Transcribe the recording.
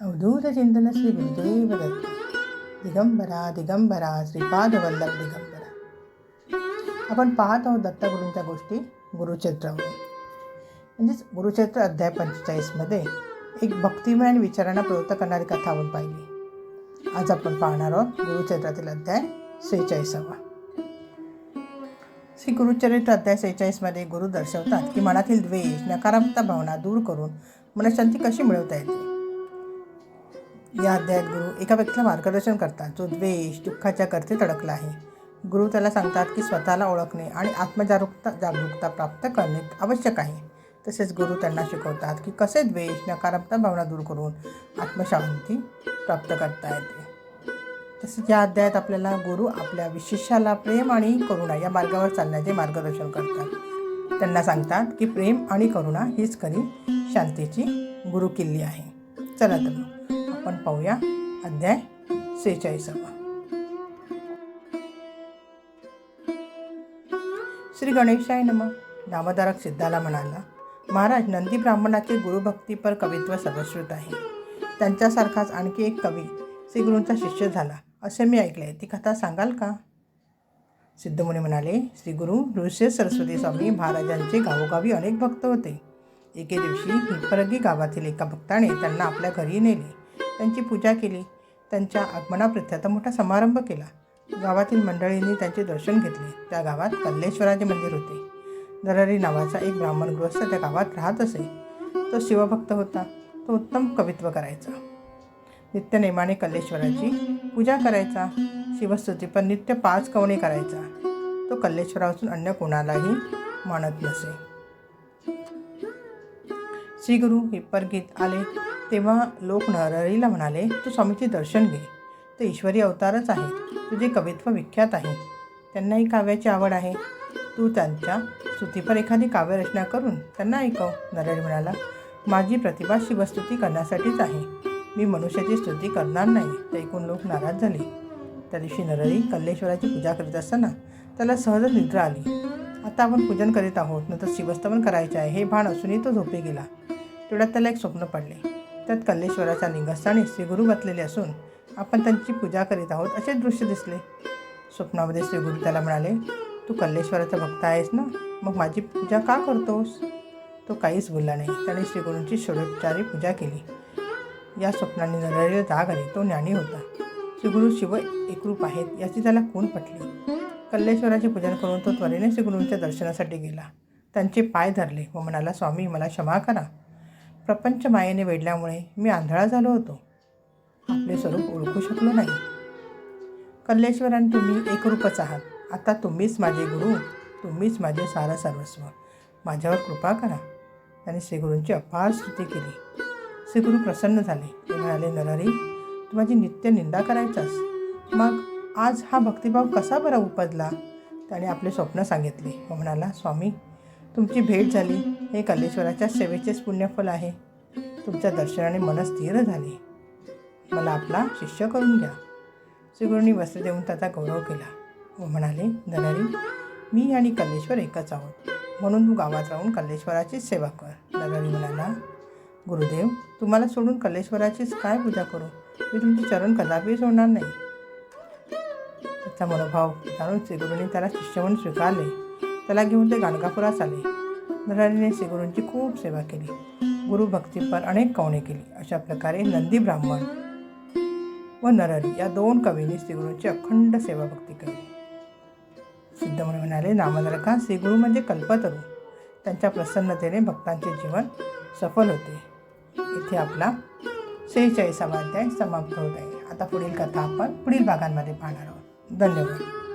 अवधूत श्री गुरुदेव दत्त। दिगंबरा दिगंबरा श्रीपाद वल्लभ दिगंबरा। आपण पाहत आहोत दत्तगुरूंच्या गोष्टी गुरुचरित्रावरून म्हणजेच गुरुचरित्र अध्याय पंचेचाळीसमध्ये एक भक्तिमय आणि विचारांना प्रवृत्त करणारी कथा आपण पाहिली. आज आपण पाहणार आहोत गुरुचरित्रातील अध्याय सेहेचाळीसावा. श्री गुरुचरित्र अध्याय सेहेचाळीसमध्ये गुरु दर्शवतात की मनातील द्वेष नकारात्मक भावना दूर करून मनशांती कशी मिळवता येते? या अध्यायात गुरु एका व्यक्तीला मार्गदर्शन करतात जो द्वेष दुःखाच्या करते अडकला आहे. गुरु त्याला सांगतात की स्वतःला ओळखणे आणि आत्मजागरूकता जागरूकता प्राप्त करणे आवश्यक आहे. तसेच गुरु त्यांना शिकवतात की कसे द्वेष नकारात्मक भावना दूर करून आत्मशांती प्राप्त करता येते. तसेच या अध्यायात आपल्याला गुरु आपल्या विशिष्याला प्रेम आणि करुणा या मार्गावर चालण्याचे मार्गदर्शन करतात. त्यांना सांगतात की प्रेम आणि करुणा हीच खरी शांतीची गुरुकिल्ली आहे. चला तर मग. आपण पाहूया अध्याय सेहेचाळीसावा. श्री गणेशाय नम. दामोदरक सिद्धाला म्हणाला महाराज नंदी ब्राह्मणाचे गुरुभक्तीपर कवित्व सर्वश्रुत आहे. त्यांच्यासारखाच आणखी एक कवी श्री गुरूंचा शिष्य झाला असे मी ऐकले आहे ती कथा सांगाल का? सिद्धमुनी म्हणाले श्री गुरु ऋष्य सरस्वती स्वामी महाराजांचे गावोगावी अनेक भक्त होते. एके दिवशी हिपरगी गावातील एका भक्ताने त्यांना आपल्या घरी नेले. त्यांची पूजा केली. त्यांच्या आगमनाप्रित्यर्थ मोठा समारंभ केला. गावातील मंडळींनी त्यांचे दर्शन घेतले. त्या गावात कल्लेश्वराचे मंदिर होते. नरहरी नावाचा एक ब्राह्मण गृहस्थ त्या गावात राहत असे. तो शिवभक्त होता. तो उत्तम कवित्व करायचा. नित्य नेमाने कल्लेश्वराची पूजा करायचा. शिवस्तुतीपर नित्य पाच कवणे करायचा. तो कल्लेश्वरापासून अन्य कोणालाही मानत नसे. श्री गुरु हिप्परगीत आले. तेव्हा लोक नरहरीला म्हणाले तू स्वामीचे दर्शन घे. ते ईश्वरी अवतारच आहे तुझे कवित्व विख्यात आहे. त्यांनाही काव्याची आवड आहे. तू त्यांच्या स्तुतीपर एखादी काव्यरचना करून त्यांना ऐकव. नरहरी म्हणाला माझी प्रतिभा शिवस्तुती करण्यासाठीच आहे. मी मनुष्याची स्तुती करणार नाही. ते ऐकून लोक नाराज झाले. त्या दिवशी नरहरी कल्लेश्वराची पूजा करीत असताना त्याला सहजच निद्रा आली. आता आपण पूजन करीत आहोत. नंतर शिवस्तवन करायचे आहे. हे भान असूनही तो झोपे गेला. तेवढ्यात त्याला एक स्वप्न पडले. त्यात कल्लेश्वराच्या लिंगस्थानी श्रीगुरू बसलेले असून आपण त्यांची पूजा करीत आहोत असे दृश्य दिसले. स्वप्नामध्ये श्रीगुरू त्याला म्हणाले तू कल्लेश्वराचा भक्त आहेस ना? मग माझी पूजा का करतोस? तो काहीच बोलला नाही. त्याने श्रीगुरूंची षडोपचारी पूजा केली. या स्वप्नाने नरहरीला जाग आली तो ज्ञानी होता. श्रीगुरू शिव एकरूप आहेत याची त्याला खून पटली. कल्लेश्वराचे पूजन करून तो त्वरेने श्रीगुरूंच्या दर्शनासाठी गेला. त्यांचे पाय धरले व म्हणाला स्वामी मला क्षमा करा. प्रपंच मायेने वेढल्यामुळे मी आंधळा झालो होतो. आपले स्वरूप ओळखू शकलो नाही. कल्लेश्वरन तुम्ही एकरूपच आहात. आता तुम्हीच माझे गुरु तुम्हीच माझे सारा सर्वस्व. माझ्यावर कृपा करा. त्याने श्रीगुरूंची अपार स्तुती केली. श्रीगुरू प्रसन्न झाले. ते म्हणाले नरहरी तू माझी नित्य निंदा करायचास. मग आज हा भक्तिभाव कसा बरा उपजला? त्याने आपले स्वप्न सांगितले. व म्हणाला स्वामी तुमची भेट झाली. हे कलेश्वराच्या सेवेचेच पुण्यफल आहे. तुमच्या दर्शनाने मन स्थिर झाले. मला आपला शिष्य करून घ्या. श्रीगुरूंनी वस्त्र देऊन त्याचा गौरव केला. व म्हणाले नरहरी मी आणि कल्लेश्वर एकच आहोत. म्हणून तू गावात राहून कल्लेश्वराचीच सेवा कर. नरहरी म्हणाला गुरुदेव तुम्हाला सोडून कल्लेश्वराचीच काय पूजा करू? मी तुमचे चरण कदापि सोडणार नाही. त्याचा मनोभाव जाणून श्रीगुरूंनी त्याला शिष्य म्हणून स्वीकारले. त्याला घेऊन ते गाणगापुरात आले. नरहरीने श्रीगुरूंची खूप सेवा केली. गुरुभक्तीपर अनेक कवणे केली. अशा प्रकारे नंदी ब्राह्मण व नरहरी या दोन कवींनी श्रीगुरूंची अखंड सेवा भक्ती केली. सिद्धमुनी म्हणाले नामधारका श्रीगुरू म्हणजे कल्पतरू. त्यांच्या प्रसन्नतेने भक्तांचे जीवन सफल होते. इथे आपला सेहेचाळीसावा अध्याय समाप्त होत आहे. आता पुढील कथा आपण पुढील भागांमध्ये पाहणार आहोत. धन्यवाद.